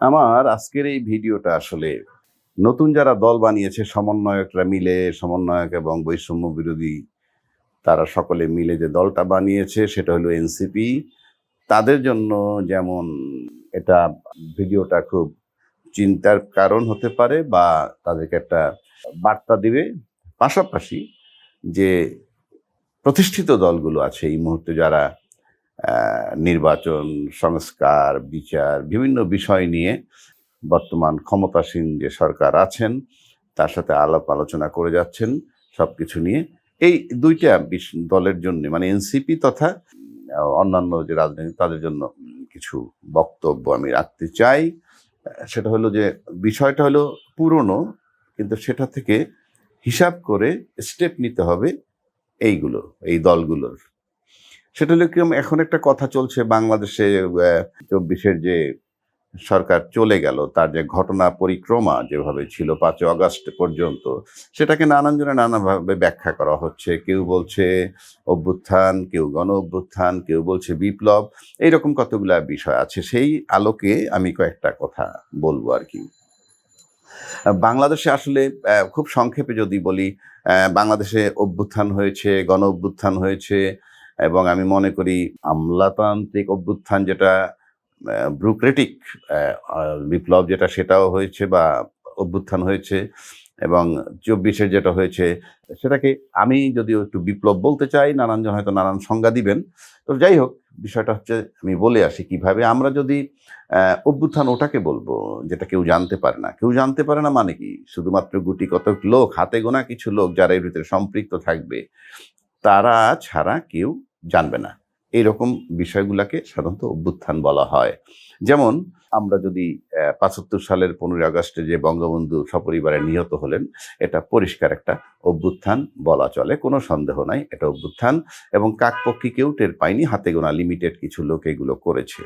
আমার আজকের এই ভিডিওটা আসলে নতুন যারা দল বানিয়েছে, সমন্বয়করা মিলে, সমন্বয়ক এবং বৈষম্য বিরোধী তারা সকলে মিলে যে দলটা বানিয়েছে, সেটা হলো এনসিপি। তাদের জন্য যেমন এটা ভিডিওটা খুব চিন্তার কারণ হতে পারে বা তাদেরকে একটা বার্তা দিবে। পাশাপাশি যে প্রতিষ্ঠিত দলগুলো আছে এই মুহূর্তে যারা নির্বাচন, সংস্কার, বিচার, বিভিন্ন বিষয় নিয়ে বর্তমান ক্ষমতাসীন যে সরকার আছেন, তার সাথে আলাপ আলোচনা করে যাচ্ছেন সব কিছু নিয়ে। এই দুইটা দলের জন্য মানে এনসিপি তথা অন্যান্য যে রাজনীতি তাদের জন্য কিছু বক্তব্য আমি রাখতে চাই। সেটা হলো যে, বিষয়টা হলো পুরনো, কিন্তু সেটা থেকে হিসাব করে স্টেপ নিতে হবে এইগুলো, এই দলগুলোর। সেটা হলো এখন একটা কথা চলছে বাংলাদেশে চব্বিশের যে সরকার চলে গেল, তার যে ঘটনা পরিক্রমা যেভাবে ছিল পাঁচই অগস্ট পর্যন্ত, সেটাকে নানান জনে নানাভাবে ব্যাখ্যা করা হচ্ছে। কেউ বলছে অভ্যুত্থান, কেউ গণ অভ্যুত্থান, কেউ বলছে বিপ্লব, এইরকম কতগুলা বিষয় আছে, সেই আলোকে আমি কয়েকটা কথা বলব আর কি। বাংলাদেশে আসলে খুব সংক্ষেপে যদি বলি বাংলাদেশে অভ্যুত্থান হয়েছে, গণ অভ্যুত্থান হয়েছে এবং আমি মনে করি আমলাতান্ত্রিক অভ্যুত্থান যেটা ব্রুক্রেটিক বিপ্লব যেটা সেটাও হয়েছে বা অভ্যুত্থান হয়েছে এবং চব্বিশের যেটা হয়েছে সেটাকে আমি যদিও একটু বিপ্লব বলতে চাই, নানানজন হয়তো নানান সংজ্ঞা দিবেন। তো যাই হোক, বিষয়টা হচ্ছে আমি বলে আসি কীভাবে আমরা যদি অভ্যুত্থান ওটাকে বলব যেটা কেউ জানতে পারে না। কেউ জানতে পারে না মানে কি? শুধুমাত্র গুটি কত লোক, হাতে গোনা কিছু লোক যারা এর ভিতরে সম্পৃক্ত থাকবে, তারা ছাড়া কেউ জানবে না। এইরকম বিষয়গুলোকে সাধারণত অভ্যুত্থান বলা হয়। যেমন, আমরা যদি পাঁচাত্তর সালের পনেরোই আগস্টে যে বঙ্গবন্ধু সপরিবারে নিহত হলেন, এটা পরিষ্কার একটা অভ্যুত্থান বলা চলে, কোনো সন্দেহ নাই, এটা অভ্যুত্থান। এবং কাকপক্ষী কেউ টের পায়নি হাতে গোনা লিমিটেড কিছু লোক এগুলো করেছে।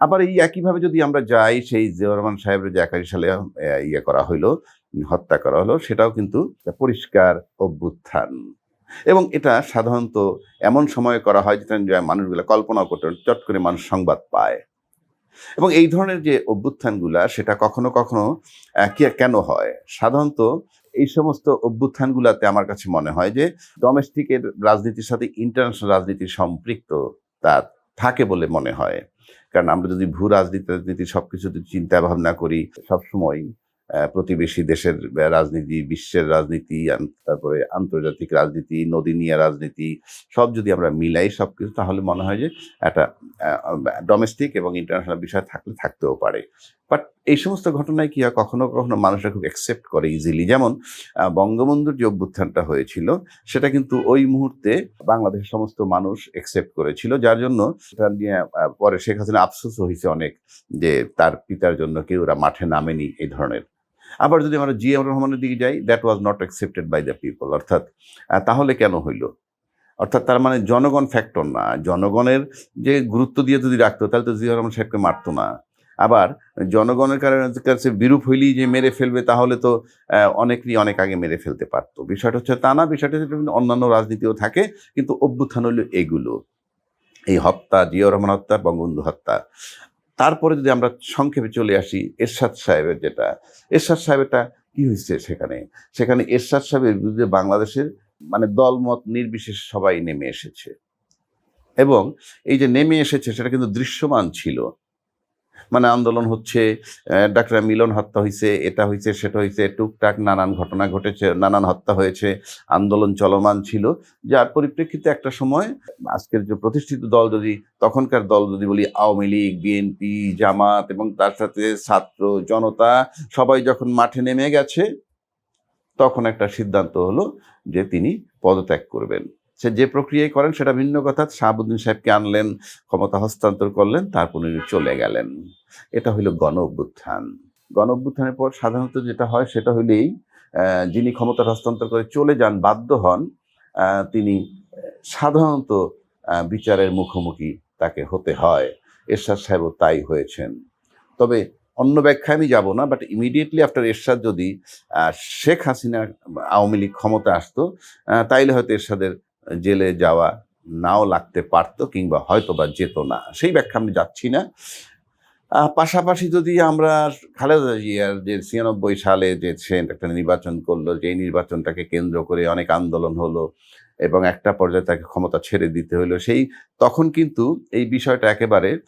আবার এই একইভাবে যদি আমরা যাই, সেই জিয়াউর সাহেবের যে একাশি সালে ইয়ে করা হইল, হত্যা করা হলো, সেটাও কিন্তু পরিষ্কার অভ্যুত্থান। এবং এটা সাধারণত এমন সময়ে করা হয় যেটা মানুষগুলো কল্পনা করতে চট করে মানুষ সংবাদ পায়। এবং এই ধরনের যে অভ্যুত্থানগুলা, সেটা কখনো কখনো কেন হয়? সাধারণত এই সমস্ত অভ্যুত্থানগুলাতে আমার কাছে মনে হয় যে ডোমেস্টিকের রাজনীতির সাথে ইন্টারন্যাশনাল রাজনীতির সম্পৃক্ত তা থাকে বলে মনে হয়। কারণ আমরা যদি ভূ রাজনীতি রাজনীতি সবকিছু যদি চিন্তা ভাবনা করি সবসময় প্রতিবেশী দেশের রাজনীতি, বিশ্বের রাজনীতি তারপরে আন্তর্জাতিক রাজনীতি, নদী নিয়ে রাজনীতি, সব যদি আমরা মিলাই সব কিছু তাহলে মনে হয় যে একটা ডোমেস্টিক এবং ইন্টারন্যাশনাল বিষয় থাকলে, থাকতেও পারে। বাট এই সমস্ত ঘটনায় কি কখনো কখনো মানুষরা খুব অ্যাকসেপ্ট করে ইজিলি যেমন বঙ্গবন্ধুর যে অভ্যুত্থানটা হয়েছিল, সেটা কিন্তু ওই মুহূর্তে বাংলাদেশের সমস্ত মানুষ অ্যাকসেপ্ট করেছিল, যার জন্য সেটা নিয়ে পরে শেখ হাসিনা আফসোস হয়েছে অনেক যে তার পিতার জন্য কেউ ওরা মাঠে নামেনি এই ধরনের। আবার যদি আমরা জিয়া রহমানের দিকে যাই that was not accepted by the people অর্থাৎ তাহলে কেন হইল? অর্থাৎ তার মানে জনগণ ফ্যাক্টর না, জনগণের যে গুরুত্ব দিয়ে যদি রাখতো, তাহলে তো জিয়া রহমান সাহেবকে মারতো না। আবার জনগণের কারণে কাছে বিরূপ হইলেই যে মেরে ফেলবে তাহলে তো আহ, অনেকেরই অনেক আগে মেরে ফেলতে পারতো। বিষয়টা হচ্ছে তা না বিষয়টা হচ্ছে অন্যান্য রাজনীতিও থাকে কিন্তু অভ্যুত্থান হলো এগুলো। এই হত্যা জিয়া রহমান হত্যা বঙ্গবন্ধু হত্যা। তারপরে যদি আমরা সংক্ষেপে চলে আসি এরশাদ সাহেবের যেটা এরশাদ সাহেবেরটা কি হয়েছে সেখানে? সেখানে এরশাদ সাহেবের বিরুদ্ধে বাংলাদেশের মানে দলমত নির্বিশেষে সবাই নেমে এসেছে। এবং এই যে নেমে এসেছে সেটা কিন্তু দৃশ্যমান ছিল। মানে আন্দোলন হচ্ছে ডাক্তার মিলন হত্যা হয়েছে এটা হয়েছে সেটা হয়েছে টুকটাক নানান ঘটনা ঘটেছে, নানান হত্যা হয়েছে, আন্দোলন চলমান ছিল। যার পরিপ্রেক্ষিতে একটা সময় আজকের যে প্রতিষ্ঠিত দল যদি, তখনকার দল যদি বলি, আওয়ামী লীগ, বিএনপি, জামাত এবং তার সাথে ছাত্র জনতা, সবাই যখন মাঠে নেমে গেছে, তখন একটা সিদ্ধান্ত হলো যে তিনি পদত্যাগ করবেন। সে যে প্রক্রিয়ায় করেন সেটা ভিন্ন কথা। শাহাবুদ্দিন সাহেবকে আনলেন, ক্ষমতা হস্তান্তর করলেন, তারপর উনি চলে গেলেন। এটা হইল গণ অভ্যুত্থান। গণ অভ্যুত্থানের পর সাধারণত যেটা হয় সেটা হইলেই যিনি ক্ষমতা হস্তান্তর করে চলে যান, বাধ্য হন তিনি সাধারণত বিচারের মুখোমুখি তাকে হতে হয়। এরশাদ সাহেবও তাই হয়েছেন। তবে অন্য ব্যাখ্যায় আমি যাব না বাট ইমিডিয়েটলি আফটার এরশাদ যদি শেখ হাসিনা আওয়ামী লীগ ক্ষমতা আসতো তাইলে হয়তো এরশাদের জেলে যাওয়া নাও লাগতে পারতো কিংবা হয়তো বা যেত না। সেই ব্যাখ্যা আমি যাচ্ছি না। পাশাপাশি যদি আমরা খালেদা জিয়ার যে ছিয়ানব্বই সালে যে একটা নির্বাচন করল যে নির্বাচনটাকে কেন্দ্র করে অনেক আন্দোলন হলো এবং একটা পর্যায়ে তাকে ক্ষমতা ছেড়ে দিতে হলো সেই তখন কিন্তু এই বিষয়টা একেবারে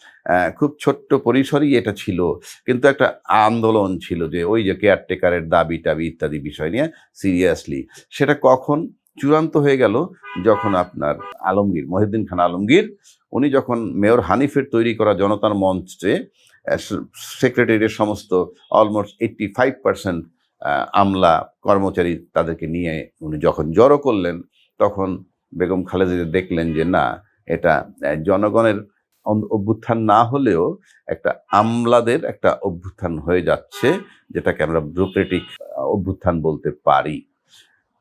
খুব ছোট্ট পরিসরই এটা ছিল। কিন্তু একটা আন্দোলন ছিল যে ওই যে কেয়ারটেকারের দাবি টাবি ইত্যাদি বিষয় নিয়ে সিরিয়াসলি সেটা কখন চূড়ান্ত হয়ে গেল যখন আপনার আলমগীর, মহিউদ্দিন খান আলমগীর, উনি যখন মেয়র হানিফের তৈরি করা জনতার মঞ্চে সেক্রেটারির সমস্ত অলমোস্ট এইট্টি ফাইভ পার্সেন্ট আমলা কর্মচারী তাদেরকে নিয়ে উনি যখন জড়ো করলেন, তখন বেগম খালেদা দেখলেন যে না, এটা জনগণের অভ্যুত্থান না হলেও একটা আমলাদের একটা অভ্যুত্থান হয়ে যাচ্ছে, যেটাকে আমরা ব্রুক্রেটিক অভ্যুত্থান বলতে পারি।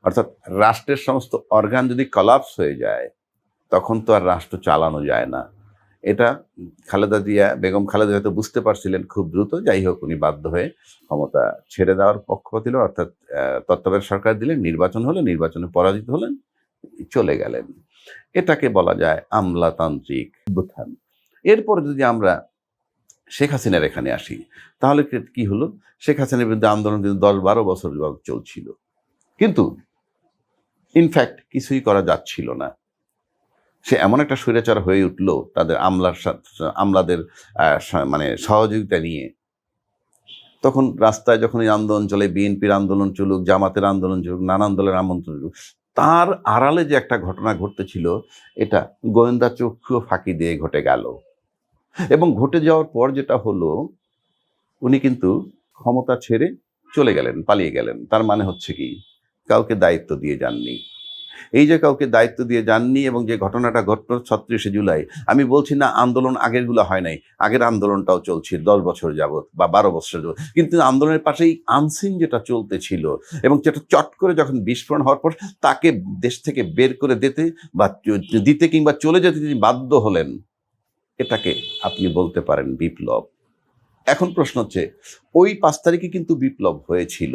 অর্থাৎ রাষ্ট্রের সমস্ত অর্গান যদি কলাপস হয়ে যায়, তখন তো আর রাষ্ট্র চালানো যায় না। এটা খালেদা জিয়া, বেগম খালেদা হয়তো বুঝতে পারছিলেন খুব দ্রুত, যাই হোক উনি বাধ্য হয়ে ক্ষমতা ছেড়ে দেওয়ার পক্ষ দিল অর্থাৎ তত্ত্বাবধায়ক সরকার দিলেন, নির্বাচন হলো, নির্বাচনে পরাজিত হলেন, চলে গেলেন। এটাকে বলা যায় আমলাতান্ত্রিক অভ্যুত্থান এরপর যদি আমরা শেখ হাসিনার এখানে আসি, তাহলে কি- হলো? শেখ হাসিনার বিরুদ্ধে আন্দোলন কিন্তু দশ বারো বছর চলছিল। কিন্তু ইনফ্যাক্ট কিছুই করা যাচ্ছিল না। সে এমন একটা স্বৈরাচার হয়ে উঠল তাদের আমলার আমলাদের মানে সহযোগিতা নিয়ে। তখন রাস্তায় যখন এই আন্দোলন চলে, বিএনপির আন্দোলন চলুক, জামাতের আন্দোলন চলুক নানান দলের আমন্ত্রণ চলুক, তার আড়ালে যে একটা ঘটনা ঘটতেছিল, এটা গোয়েন্দা চক্ষু ফাঁকি দিয়ে ঘটে গেল। এবং ঘটে যাওয়ার পর যেটা হলো, উনি কিন্তু ক্ষমতা ছেড়ে চলে গেলেন, পালিয়ে গেলেন। তার মানে হচ্ছে কি কাউকে দায়িত্ব দিয়ে যাননি। এই যে কাউকে দায়িত্ব দিয়ে যাননি এবং যে ঘটনাটা ঘটল ছত্রিশে জুলাই, আমি বলছি না আন্দোলন আগেরগুলো হয় নাই, আগের আন্দোলনটাও চলছে দশ বছর যাবত বা বারো বছর যাবত কিন্তু আন্দোলনের পাশেই আনসিন যেটা চলতেছিল এবং যেটা চট করে যখন বিস্ফোরণ হওয়ার পর তাকে দেশ থেকে বের করে দিতে বা দিতে কিংবা চলে যেতে তিনি বাধ্য হলেন, এটাকে আপনি বলতে পারেন বিপ্লব। এখন প্রশ্ন হচ্ছে, ওই পাঁচ তারিখে কিন্তু বিপ্লব হয়েছিল।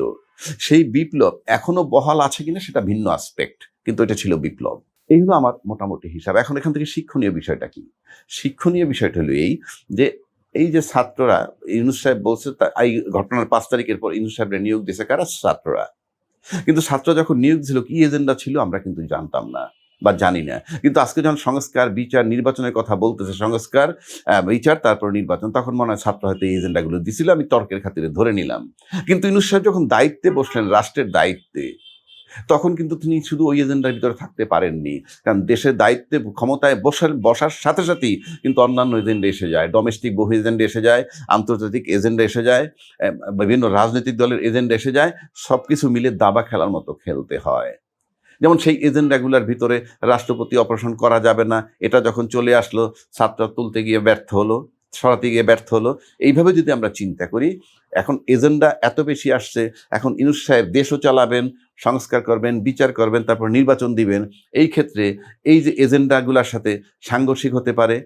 সেই বিপ্লব এখনও বহাল আছে কিনা সেটা ভিন্ন আসপেক্ট কিন্তু এটা ছিল বিপ্লব। এই হলো আমার মোটামুটি হিসাব। এখন এখান থেকে শিক্ষণীয় বিষয়টা কি? শিক্ষণীয় বিষয়টা হলো এই যে এই যে ছাত্ররা, ইউনুস সাহেব বলছে এই ঘটনার পাঁচ তারিখের পর ইউনুস সাহেবরা নিয়োগ দিয়েছে কারা? ছাত্ররা। কিন্তু ছাত্র যখন নিয়োগ ছিল কি এজেন্ডা ছিল আমরা কিন্তু জানতাম না। বা জানি না। কিন্তু আজকে যখন সংস্কার, বিচার, নির্বাচনের কথা বলতেছে সংস্কার বিচার, তারপর নির্বাচন, তখন মনে হয় ছাত্র হয়তো এই এজেন্ডাগুলো দিছিল, আমি তর্কের খাতিরে ধরে নিলাম। কিন্তু ইনুস সাহেব যখন দায়িত্বে বসলেন, রাষ্ট্রের দায়িত্বে, তখন কিন্তু তিনি শুধু ওই এজেন্ডার ভিতরে থাকতে পারেননি। কারণ দেশের দায়িত্বে, ক্ষমতায় বসার বসার সাথে সাথেই কিন্তু অন্যান্য এজেন্ডা এসে যায়। ডোমেস্টিক বহু এজেন্ডা এসে যায়, আন্তর্জাতিক এজেন্ডা এসে যায় বিভিন্ন রাজনৈতিক দলের এজেন্ডা এসে যায় সব কিছু মিলে দাবা খেলার মতো খেলতে হয়। যেমন সেই এজেন্ডাগুলোর ভিতরে রাষ্ট্রপতি অপারেশন করা যাবে না, এটা যখন চলে আসলো ছাত্র তুলতে গিয়ে ব্যর্থ হলো, সরাতে গিয়ে ব্যর্থ হলো, এইভাবে যদি আমরা চিন্তা করি, এখন এজেন্ডা এত বেশি আসছে, এখন ইনুস সাহেব দেশও চালাবেন, সংস্কার করবেন, বিচার করবেন, তারপর নির্বাচন দিবেন, এই ক্ষেত্রে এই যে এজেন্ডাগুলোর সাথে সাংঘর্ষিক হতে পারে,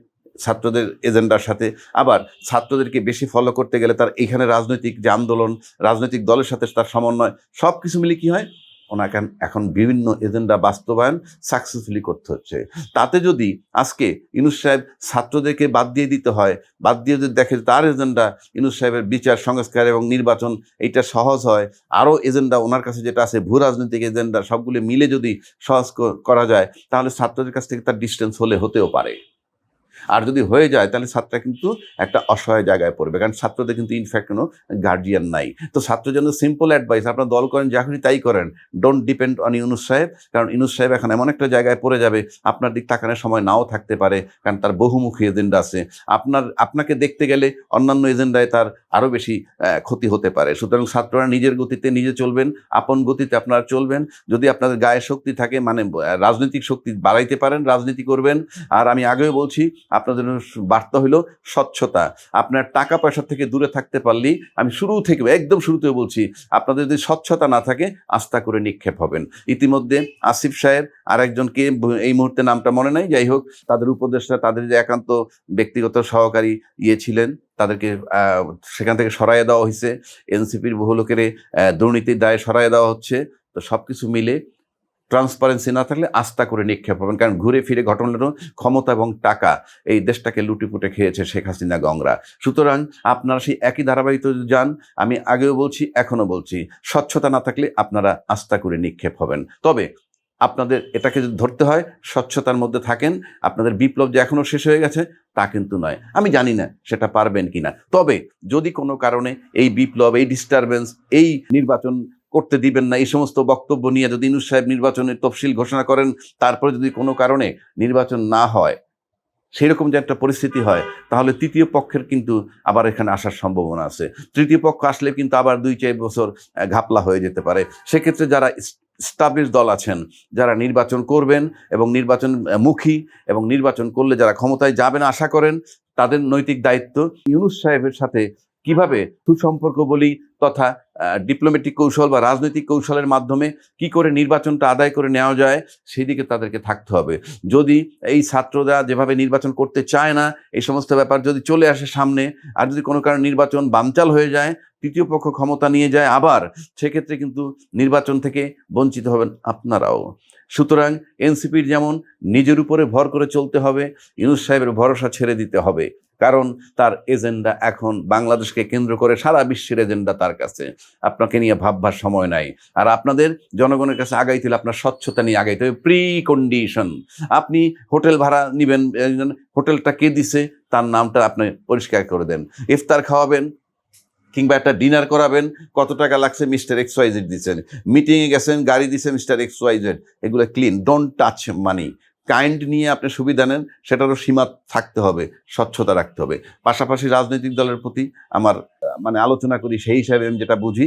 ছাত্রদের এজেন্ডার সাথে, আবার ছাত্রদেরকে বেশি ফলো করতে গেলে তার এখানে রাজনৈতিক যে আন্দোলন, রাজনৈতিক দলের সাথে তার সমন্বয় সব কিছু মিলে কী হয়? ওনাকে এখন বিভিন্ন এজেন্ডা বাস্তবায়ন সাকসেসফুলি করতে হচ্ছে। তাতে যদি আজকে ইনুস সাহেব ছাত্রদেরকে বাদ দিয়ে দিতে হয়, বাদ দিয়ে যদি দেখে তার এজেন্ডা ইনুস সাহেবের বিচার, সংস্কার এবং নির্বাচন এইটা সহজ হয়, আরও এজেন্ডা ওনার কাছে যেটা আছে, ভূ রাজনৈতিক এজেন্ডা সবগুলো মিলে যদি সহজ করা যায়, তাহলে ছাত্রদের কাছ থেকে তার ডিস্টেন্স হলে হতেও পারে। আর যদি হয়ে যায়, তাহলে ছাত্ররা কিন্তু একটা অসহায় জায়গায় পড়বে। কারণ ছাত্রদের কিন্তু ইনফ্যাক্ট কোনো গার্জিয়ান নাই। তো ছাত্র জন্য সিম্পল অ্যাডভাইস আপনার দল করেন, যা খুশি তাই করেন। ডোন্ট ডিপেন্ড অন ইউনুস সাহেব, কারণ ইউনুস সাহেব এখন এমন একটা জায়গায় পড়ে যাবে, আপনার দিক তাকানোর সময় নাও থাকতে পারে, কারণ তার বহুমুখী এজেন্ডা আছে। আপনার, আপনাকে দেখতে গেলে অন্যান্য এজেন্ডায় তার আরও বেশি ক্ষতি হতে পারে। সুতরাং ছাত্ররা নিজের গতিতে নিজে চলবেন, আপন গতিতে আপনারা চলবেন। যদি আপনাদের গায়ে শক্তি থাকে মানে রাজনৈতিক শক্তি বাড়াইতে পারেন, রাজনীতি করবেন। আর আমি আগেও বলছি আপনাদের জন্য বার্তা হলো স্বচ্ছতা। আপনার টাকা পয়সা থেকে দূরে থাকতে পারলেই আমি শুরু থেকে, একদম শুরুতে বলছি, আপনাদের যদি স্বচ্ছতা না থাকে, আস্থা করে নিক্ষেপ হবেন। ইতিমধ্যে আসিফ সাহেব আর একজনকে এই মুহূর্তে নামটা মনে নাই, যাই হোক, তাদের উপদেষ্টা, তাদের যে একান্ত ব্যক্তিগত সহকারী ইয়ে ছিলেন, তাদেরকে সেখান থেকে সরাইয়ে দেওয়া হয়েছে এনসিপির বহু লোকের দুর্নীতির দায়ে সরাইয়ে দেওয়া হচ্ছে। তো সব কিছু মিলে ট্রান্সপারেন্সি না থাকলে আস্থা করে নিক্ষেপ হবেন। কারণ ঘুরে ফিরে ঘটনাটা ক্ষমতা এবং টাকা। এই দেশটাকে লুটিপুটে খেয়েছে শেখ হাসিনা গংরা। সুতরাং আপনারা সেই একই ধারাবাহিকতা যান, আমি আগেও বলছি, এখনও বলছি, স্বচ্ছতা না থাকলে আপনারা আস্থা করে নিক্ষেপ হবেন। তবে আপনাদের এটাকে যদি ধরতে হয়, স্বচ্ছতার মধ্যে থাকেন, আপনাদের বিপ্লব যে এখনও শেষ হয়ে গেছে, তা কিন্তু নয়। আমি জানি না সেটা পারবেন কিনা। তবে যদি কোনো কারণে এই বিপ্লব, এই ডিস্টারবেন্স এই নির্বাচন করতে দিবেন না। এই সমস্ত বক্তব্য নিয়ে যদি ইনুস সাহেব নির্বাচনের তফসিল ঘোষণা করেন, তারপরে যদি কোনো কারণে নির্বাচন না হয়, সেরকম যে একটা পরিস্থিতি হয়, তাহলে তৃতীয় পক্ষের কিন্তু আবার এখানে আসার সম্ভাবনা আছে। তৃতীয় পক্ষ আসলে কিন্তু আবার দুই চার বছর ঘাপলা হয়ে যেতে পারে। সেক্ষেত্রে যারা স্টাবলিশ দল আছেন, যারা নির্বাচন করবেন এবং নির্বাচন মুখী এবং নির্বাচন করলে যারা ক্ষমতায় যাবেন আশা করেন, তাদের নৈতিক দায়িত্ব ইউনুস সাহেবের সাথে কীভাবে সুসম্পর্ক বলি তথা ডিপ্লোম্যাটিক কৌশল বা রাজনৈতিক কৌশলের মাধ্যমে কি করে নির্বাচনটা আদায় করে নেওয়া যায় সেই দিকে তাদেরকে থাকতে হবে। যদি এই ছাত্ররা যেভাবে নির্বাচন করতে চায় না, এই সমস্ত ব্যাপার যদি চলে আসে সামনে, আর যদি কোনো কারণে নির্বাচন বানচাল হয়ে যায়, তৃতীয় পক্ষ ক্ষমতা নিয়ে যায় আবার, সেক্ষেত্রে কিন্তু নির্বাচন থেকে বঞ্চিত হবেন আপনারাও। সুতরাং এনসিপির যেমন নিজের উপরে ভর করে চলতে হবে, ইউনুস সাহেবের ভরসা ছেড়ে দিতে হবে। কারণ তার এজেন্ডা এখন বাংলাদেশকে কেন্দ্র করে সারা বিশ্বের এজেন্ডা তার কাছে। আপনাকে নিয়ে ভাববার সময় নাই। আর আপনাদের জনগণের কাছে আগাইতে হলে আপনার স্বচ্ছতা নিয়ে আগাইতে হবে। প্রি কন্ডিশন আপনি হোটেল ভাড়া নেবেন হোটেলটা কে দিছে? তার নামটা আপনি পরিষ্কার করে দেন। ইফতার খাওয়াবেন কিংবা একটা ডিনার করাবেন, কত টাকা লাগছে মিস্টার এক্স ওয়াই জেড দিচ্ছেন? মিটিংয়ে গেছেন, গাড়ি দিছে মিস্টার এক্স ওয়াই জেড। এগুলো clean, don't touch money. Kind নিয়ে আপনি সুবিধা নেন, সেটারও সীমা থাকতে হবে, স্বচ্ছতা রাখতে হবে। পাশাপাশি রাজনৈতিক দলের প্রতি আমার মানে আলোচনা করি, সেই হিসাবে আমি যেটা বুঝি,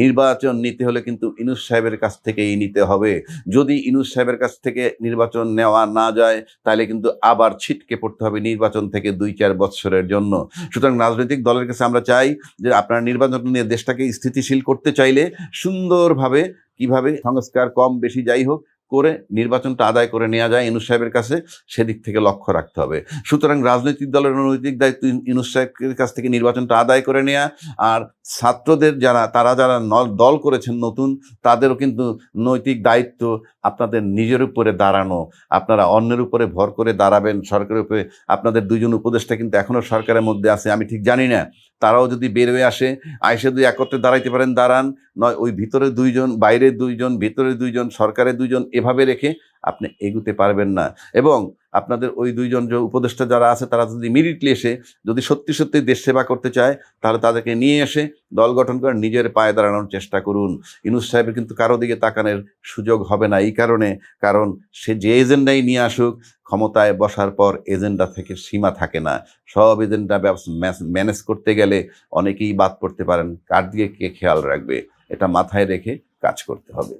নির্বাচন নিতে হলে কিন্তু ইনুস সাহেবের কাছ থেকেই নিতে হবে। যদি ইনুস সাহেবের কাছ থেকে নির্বাচন নেওয়া না যায়, তাহলে কিন্তু আবার ছিটকে পড়তে হবে নির্বাচন থেকে দুই চার বৎসরের জন্য। সুতরাং রাজনৈতিক দলের কাছে আমরা চাই যে আপনারা নির্বাচন নিয়ে দেশটাকে স্থিতিশীল করতে চাইলে সুন্দরভাবে, কীভাবে সংস্কার কম বেশি যাই হোক করে নির্বাচনটা আদায় করে নেওয়া যায় ইনুস সাহেবের কাছে, সেদিক থেকে লক্ষ্য রাখতে হবে। সুতরাং রাজনৈতিক দলের নৈতিক দায়িত্ব ইনুস সাহেবের কাছ থেকে নির্বাচনটা আদায় করে নেওয়া আর ছাত্রদের যারা, তারা যারা দল করেছেন নতুন, তাদেরও কিন্তু নৈতিক দায়িত্ব আপনাদের নিজের উপরে দাঁড়ানো। আপনারা অন্যের উপরে ভর করে দাঁড়াবেন, সরকারের উপরে। আপনাদের দুইজন উপদেষ্টা কিন্তু এখনও সরকারের মধ্যে আছে, আমি ঠিক জানি না। তারাও যদি বের হয়ে আসে আইসে যদি একত্রে দাঁড়াইতে পারেন, দাঁড়ান। নয়, ওই ভিতরে দুইজন, বাইরে দুইজন, ভিতরে দুইজন সরকারের দুইজন, এভাবে রেখে আপনি এগুতে পারবেন না। এবং আপনাদের ওই দুইজন যে উপদেষ্টা যারা আছে, তারা যদি ইমিডিয়েটলি এসে যদি সত্যি সত্যি দেশ সেবা করতে চায়, তাহলে তাদেরকে নিয়ে এসে দল গঠন করে নিজের পায়ে দাঁড়ানোর চেষ্টা করুন। ইনুস সাহেবের কিন্তু কারও দিকে তাকানোর সুযোগ হবে না। এই কারণে, কারণ সে যে এজেন্ডাই নিয়ে আসুক ক্ষমতায় বসার পর এজেন্ডা থেকে সীমা থাকে না। সব এজেন্ডা ম্যানেজ করতে গেলে অনেকেই বাদ পড়তে পারেন। কার দিকে কে খেয়াল রাখবে? এটা মাথায় রেখে কাজ করতে হবে।